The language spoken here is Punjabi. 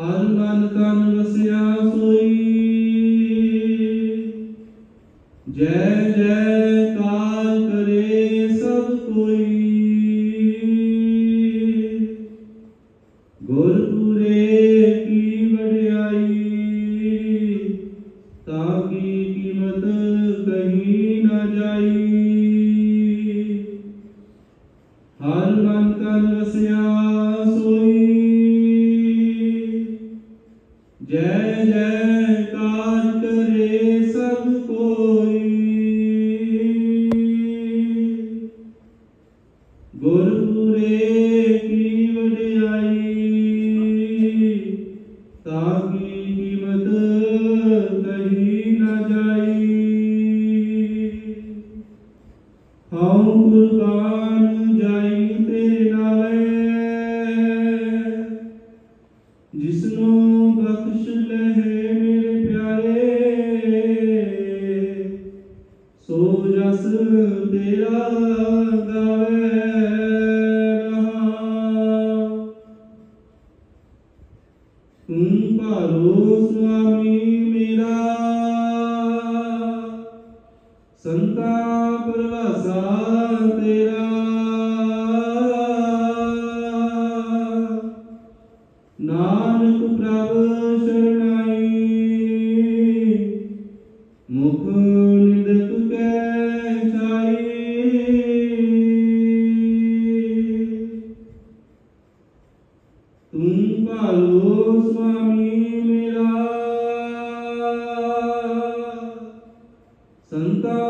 ਹਰ ਮਨ ਤਨ ਵਸਿਆ ਸੋਈ। ਜੈ ਜੈ ਕਾਰ ਕਰੇ ਸਭ ਕੋਈ। ਗੁਰਪੁਰੇ ਕੀ ਵਡਿਆਈ, ਤਾਂ ਕੀ ਕੀਮਤ ਕਹੀ ਨਾ ਜਾਈ। ਹਰ ਮਨ ਤਨ ਵਸਿਆ ਸੋਈ। ਜੈ ਜੈ ਕਾਰ ਕਰੇ ਸਭ ਕੋਈ। ਗੁਰਪੁਰੇ ਜਿਸਨੂੰ ਬਖਸ਼ ਲਹਿ ਮੇਰੇ ਪਿਆਰੇ, ਸੋ ਜਸ ਤੇਰਾ ਗਾਵੇ ਤੂੰ ਭਾਲੋ ਸੁਆਮੀ ਮੇਰਾ, ਸੰਤਾ ਪਰਵਾਸਾ ਤੇ ਨਾਨਕ ਪ੍ਰਭ ਸ਼ਰਣਾਈ ਮੁਖ ਨਿੰਦਕ ਕੈ ਛਾਈ। ਤੂੰ ਭਾਲੋ ਸੁਆਮੀ ਮੇਰਾ ਸੰਤਾ